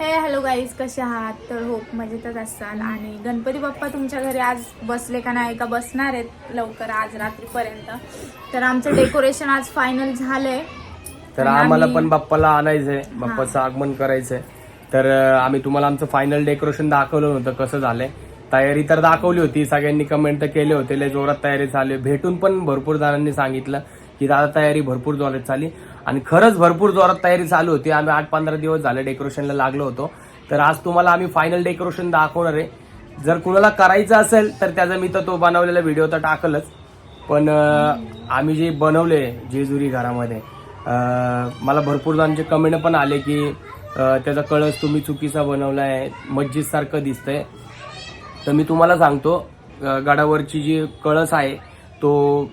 हे hello guys कसे आहात? तर होप मजेतच असाल. आणि गणपती बाप्पा तुमच्या घरी आज बसले का नाही का? बसणार आहेत लवकर आज रात्रीपर्यंत. तर आमचं डेकोरेशन आज फायनल झालंय. तर आम्हाला आम्ही- पण बाप्पाला आणायचंय. बाप्पाचं आगमन करायचंय. तर आम्ही तुम्हाला आमचं फायनल डेकोरेशन दाखवलं होतं कसं झालंय. तयारी तर दाखवली होती. सगळ्यांनी कमेंट तर केले होते. लय जोरात तयारी आहे. भेटून पण भरपूर जणांनी सांगितलं की दादा तयारी भरपूर जोरात चालली. आणि खरंच भरपूर जोरात तयारी चालू होती. आम्ही आठ पंधरा दिवस झाले डेकोरेशनला लागलो होतो. तर आज तुम्हाला आम्ही फायनल डेकोरेशन दाखवणार आहे. जर कुणाला करायचं असेल तर त्याचा मी तर तो बनवलेला व्हिडिओ तर टाकलच. पण आम्ही जे बनवले जेजुरी घरामध्ये मला भरपूर जणांचे कमेंट पण आले की त्याचा कळस तुम्ही चुकीचा बनवला आहे मस्जिदसारखं दिसतंय. तर मी तुम्हाला सांगतो गडावरची जी कळस आहे तो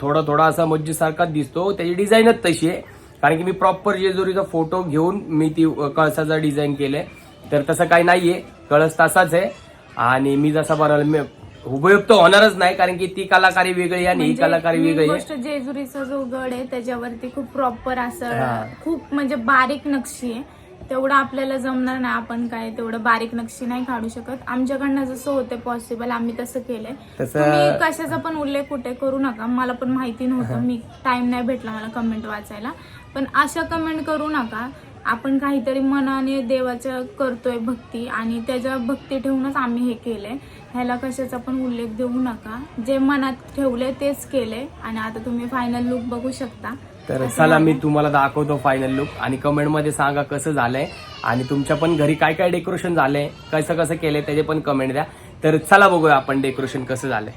थोडा थोडा असा मस्जिद सारखाच दिसतो. त्याची डिझाईनच तशी आहे. कारण की मी प्रॉपर जेजुरीचा फोटो घेऊन मी ती कळसाचा डिझाईन केलंय. तर तसं काही नाहीये. कळस तसाच आहे. आणि मी जसा बनवला मी उपयुक्त होणारच नाही. कारण की ती कलाकारी वेगळी आहे आणि ही म्हणजे कलाकारी वेगळी आहे. जेजुरीचा जो गड आहे त्याच्यावरती खूप प्रॉपर हा. असं खूप म्हणजे बारीक नक्षी आहे. तेवढं आपल्याला जमणार नाही आपण काय तेवढं बारीक नक्षी नाही काढू शकत. आमच्याकडनं जसं होतं पॉसिबल आम्ही तसं केलंय. तसं- तुम्ही कशाचा पण उल्लेख कुठे करू नका. मला पण माहिती नव्हतं. मी टाइम नाही भेटला मला कमेंट वाचायला. पण अशा कमेंट करू नका. आपण काहीतरी मनाने देवाच्या करतोय भक्ती आणि त्याच्या भक्ती ठेवूनच आम्ही हे केलंय. ह्याला कशाचा पण उल्लेख देऊ नका. जे मनात ठेवले तेच केले आणि आता तुम्ही फायनल लुक बघू शकता. तर चला मी. तुम्हाला दाखवतो फायनल लुक आणि कमेंटमध्ये सांगा कसं झालंय. आणि तुमच्या पण घरी काय काय डेकोरेशन झालंय कसं कसं केलंय त्याचे पण कमेंट द्या. तर चला बघूया आपण डेकोरेशन कसं झालंय.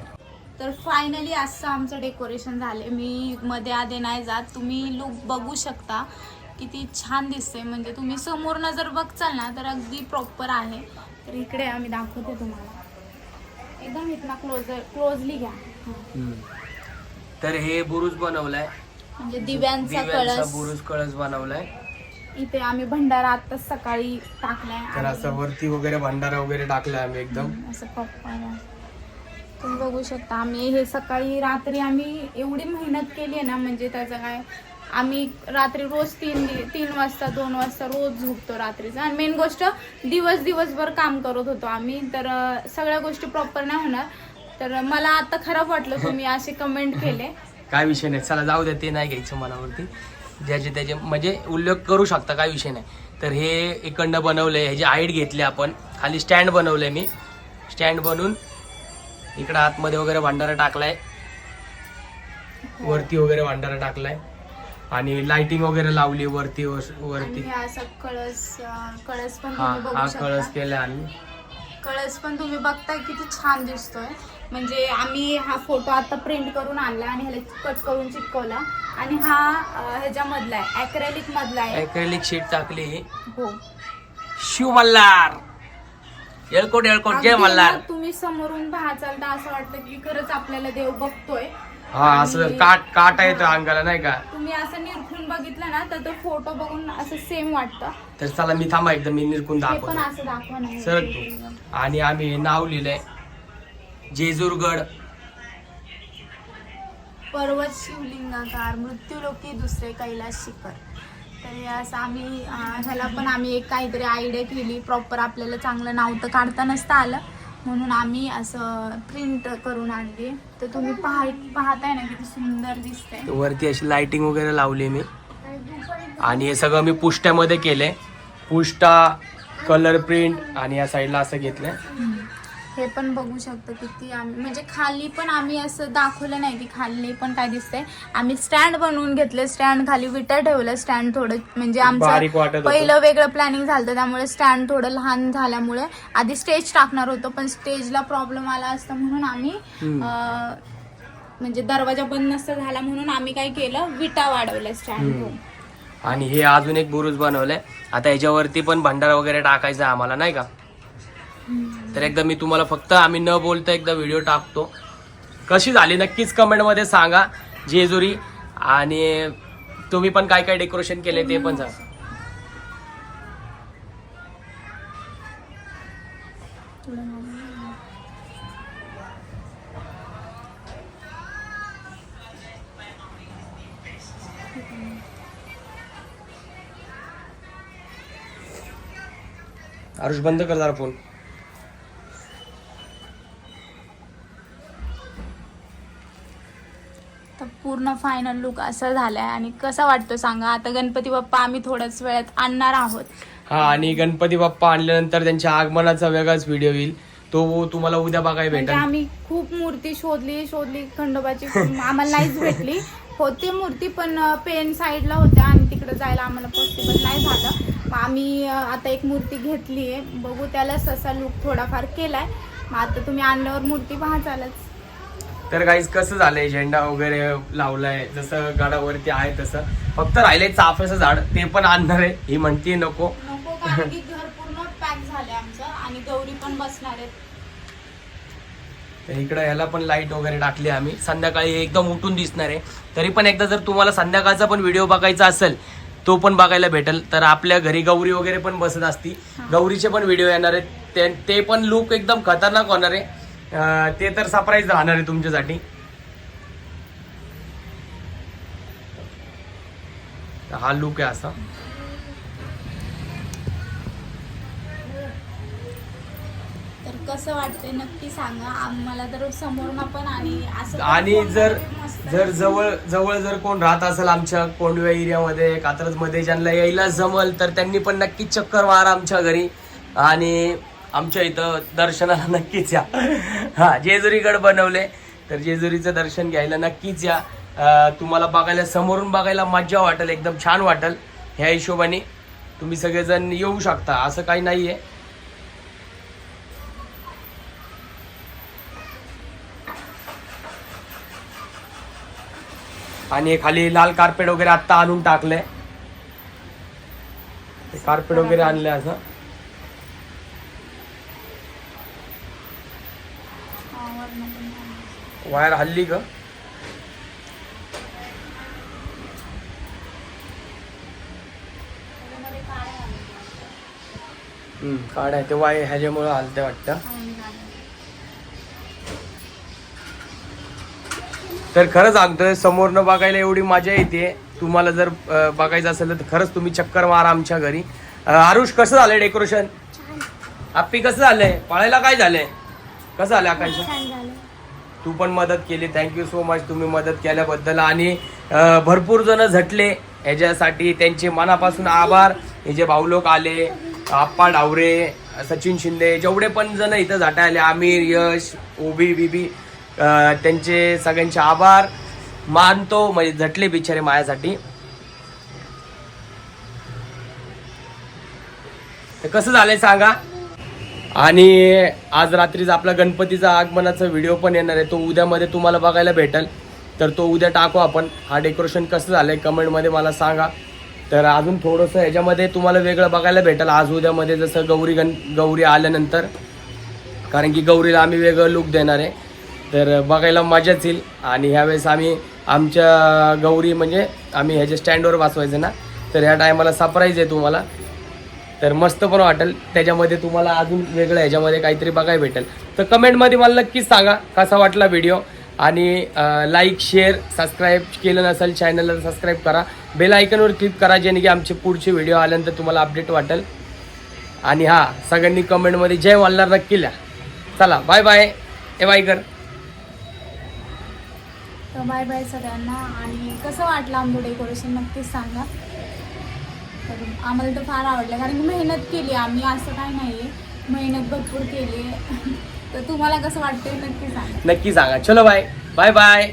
तर फायनली असं आमचं डेकोरेशन झाले मी मध्ये आधे नाही जात. तुम्ही लुक बघू शकता. किती छान दिसते म्हणजे तुम्ही समोरनं जर बघचाल ना तर अगदी प्रॉपर आहे. तर इकडे आम्ही दाखवते तुम्हाला. एकदम इथना क्लोज क्लोजली घ्या. तर हे बुरुज बनवलाय. म्हणजे दिव्यांचा दिव्यांचा कळस. बुरुज कळस बनवलाय. इथे आम्ही भंडारा आत्ताच सकाळी टाकलाय तर आणि- असं वरती वगैरे भंडारा वगैरे टाकलाय आम्ही एकदम. असं पप्पा तुम्ही बघू शकता आम्ही हे सकाळी रात्री आम्ही एवढी मेहनत केली आहे ना म्हणजे त्याचं काय आम्ही रात्री रोज तीन तीन वाजता दोन वाजता रोज झोपतो रात्रीचा. आणि मेन गोष्ट दिवस दिवसभर काम करत होतो आम्ही. तर अं, सगळ्या गोष्टी प्रॉपर नाही होणार. तर मला आता खराब वाटलं तुम्ही असे कमेंट केले. काय विषय नाही. चला जाऊ द्या ते नाही घ्यायचं मनावरती. ज्याचे त्याचे म्हणजे उल्लेख करू शकता काय विषय नाही. तर हे इकडनं बनवलंय ह्याची हाईट घेतली आपण खाली स्टँड बनवलंय मी. स्टँड बनवून इकडं आतमध्ये वगैरे भांडारा टाकलाय. वरती वगैरे भांडारा टाकलाय. आणि लाइटिंग वगैरे लावली वरती वरती. हे कळस पण हा हा कळस केला आम्ही. कळस पण तुम्ही बघताय किती छान दिसतोय. म्हणजे आम्ही हा फोटो आता प्रिंट करून आणला आणि ह्याला कट करून चिटकवला आणि हा ह्याच्यामधला आहे अॅक्रेलिक मधला आहे. ऍक्रेलिक शीट टाकली हो. शिव मल्हार. येळकोट येळकोट जय अगदी मल्हार. ना तुम्ही समोरून पाहाचाल तर असं वाटतं की खरंच आपल्याला देव बघतोय. हा असं आणि- काट काटा येतो अंगाला नाही का? तुम्ही असं निरखून बघितलं ना तर तो फोटो बघून असं सेम वाटतं. तर चला मी थांबा एकदा मी निरकून हे पण दाखवतो. असं दाखवा नाही तू. आणि आम्ही नाव लिहिलंय. जेजूरगड. पर्वत शिवलिंगाकार मृत्यूलोकी दुसरे कैलास शिखर. तर असं आम्ही अं, ह्याला पण आम्ही एक काहीतरी आयडिया केली. प्रॉपर आपल्याला चांगलं नाव तर काढता नसतं आलं. म्हणून आम्ही असं प्रिंट करून आणली. तर तुम्ही पाह पाहताय ना किती सुंदर दिसतंय. वरती अशी लाइटिंग वगैरे लावली मी. आणि हे सगळं मी पुष्ट्यामध्ये केलंय. पुष्टा कलर प्रिंट आणि या साईडला असं घेतलंय. हे पण बघू शकतो किती आम्ही म्हणजे खाली पण आम्ही असं दाखवलं नाही की खाली पण काय दिसतंय. आम्ही स्टँड बनवून घेतले स्टँड खाली विटा ठेवलं स्टँड थोडं म्हणजे आमचं. पहिलं वेगळं प्लॅनिंग झालं त्यामुळे स्टँड थोडं लहान झाल्यामुळे आधी स्टेज टाकणार होतो पण स्टेजला प्रॉब्लेम आला असता म्हणून आम्ही म्हणजे दरवाजा बंद नसता झाला म्हणून आम्ही काय केलं विटा वाढवल्या स्टँड. आणि हे अजून एक बुरुज बनवलंय. आता ह्याच्यावरती पण भंडारा वगैरे टाकायचा आम्हाला नाही का? तर एकदा मी तुम्हाला फक्त आम्ही न बोलता एकदा व्हिडिओ टाकतो. कशी झाली नक्कीच कमेंटमध्ये सांगा जेजुरी. आणि तुम्ही पण काय काय डेकोरेशन केले ते पण सांगा. आरुष बंद कर जरा फोन पूर्ण फायनल लुक असा झालाय. आणि कसा वाटतो सांगा? आता गणपती बाप्पा आम्ही थोड्याच वेळात आणणार आहोत. हा आणि गणपती बाप्पा आणल्यानंतर त्यांच्या आगमनाचा वेगळाच व्हिडिओ येईल. तो तुम्हाला उद्या बघायला म्हणजे भेटेल. आम्ही खूप मूर्ती शोधली शोधली खंडोबाची. आम्हाला नाहीच भेटली. होती मूर्ती पण पेन साईडला होत्या आणि तिकडे जायला आम्हाला पॉसिबल नाही झालं. मग आम्ही अं, आता एक मूर्ती घेतली आहे बघू त्याला असा लुक थोडाफार केलाय. मग आता तुम्ही आणल्यावर मूर्ती पाहचालच तर काहीच कसं झालंय? झेंडा वगैरे लावलाय. जसं गडावरती आहे तसं. फक्त राहिलंय चाफ्याचं झाड. ते पण आणणार आहे. ही म्हणते नको. नको कारण की घर पूर्ण पॅक झाले आमचं आणि गौरी पण बसणार आहेत. तर इकडं ह्याला पण लाइट वगैरे टाकली आम्ही. संध्याकाळी एकदम उठून दिसणार आहे. तरी पण एकदा जर तुम्हाला संध्याकाळचा पण व्हिडिओ बघायचा असेल तो पण बघायला भेटेल. तर आपल्या घरी गौरी वगैरे पण बसत असती. गौरीचे पण व्हिडिओ येणार आहेत. ते- ते पण लुक एकदम खतरनाक होणार आहे. ते तर सरप्राईज राहणार आहे तुमच्यासाठी. हा लुक आहे असा. तर कसं वाटतंय नक्की सांगा. आम्हाला तर समोरून आणि असं जर जर जवळ जवळ जर कोण राहत असेल आमच्या कोंडव्या एरियामध्ये कात्रजमध्ये ज्यांना यायला जमल तर त्यांनी पण नक्कीच चक्कर मारा आमच्या घरी. आणि आमच्या इथं दर्शनाला नक्कीच या. हा जेजुरीगड बनवले. तर जेजुरीचं दर्शन घ्यायला नक्कीच या. तुम्हाला बघायला समोरून बघायला मजा वाटेल एकदम छान वाटेल ह्या हिशोबाने. तुम्ही सगळेजण येऊ शकता असं काही नाहीये. आणि खाली लाल कार्पेट वगैरे आता आणून टाकलंय. कार्पेट वगैरे आणलंय असं हा, वरनं पण वायर हल्ली ग? हम्म, काढ आहे ते वाय ह्याच्यामुळे हलते वाटतं. तर खरं सांगतोय समोरनं बघायला एवढी मजा येते. तुम्हाला जर बघायचं असेल तर खरंच तुम्ही चक्कर मारा आमच्या घरी. आरुष कसं झालंय डेकोरेशन आप्पी कसं झालंय? पळायला काय झालंय? कसं झालं आकांक्षा तू पण मदत केली. थँक्यू सो मच तुम्ही मदत केल्याबद्दल आणि भरपूर जण झटले. ह्याच्यासाठी त्यांचे मनापासून आभार. हे जे भाऊ लोक आले आप्पा डावरे सचिन शिंदे जेवढे पण जण इथं झटा आले आमिर यश ओबी बीबी त्यांचे सगळ्यांचे आभार. मानतो म्हणजे झटले बिचारे माझ्यासाठी. तर कसं झालंय सांगा? आणि आज रात्रीच आपला गणपतीचा आगमनाचा व्हिडिओ पण येणार आहे. तो उद्यामध्ये तुम्हाला बघायला भेटेल. तर तो उद्या टाकू आपण. हा डेकोरेशन कसं झालं आहे कमेंटमध्ये मला सांगा. तर अजून थोडंसं ह्याच्यामध्ये तुम्हाला वेगळं बघायला भेटेल. आज उद्यामध्ये जसं गौरी गण गौरी आल्यानंतर. कारण की गौरीला आम्ही वेगळं लुक देणार आहे. तर बघायला मजाच येईल. आणि ह्यावेळेस आम्ही आमच्या गौरी म्हणजे आम्ही ह्याच्या स्टँडवर बसवायचं ना. तर ह्या टायमाला सरप्राईज आहे तुम्हाला. तर मस्त पण वाटेल. त्याच्यामध्ये तुम्हाला अजून वेगळं ह्याच्यामध्ये काहीतरी बघायला भेटेल. तर कमेंटमध्ये मला नक्कीच सांगा कसा वाटला व्हिडिओ आणि लाईक शेअर सबस्क्राईब केलं नसेल चॅनलला सबस्क्राईब करा. बेल आयकनवर क्लिक करा जेणे की आमचे पुढचे व्हिडिओ आल्यानंतर तुम्हाला अपडेट वाटेल. आणि हा सगळ्यांनी कमेंटमध्ये जय मल्हार नक्की लिहा. चला बाय बाय ए बाय कर. बाय बाय सगळ्यांना. आणि कसं वाटलं आमचं डेकोरेशन नक्कीच सांगा. तर आम्हाला तर फार आवडलं कारण की मेहनत केली आम्ही असं काय नाही मेहनत भरपूर केली तर तुम्हाला कसं वाटतंय नक्की सांगा. नक्की सांगा. चलो बाय. Bye bye.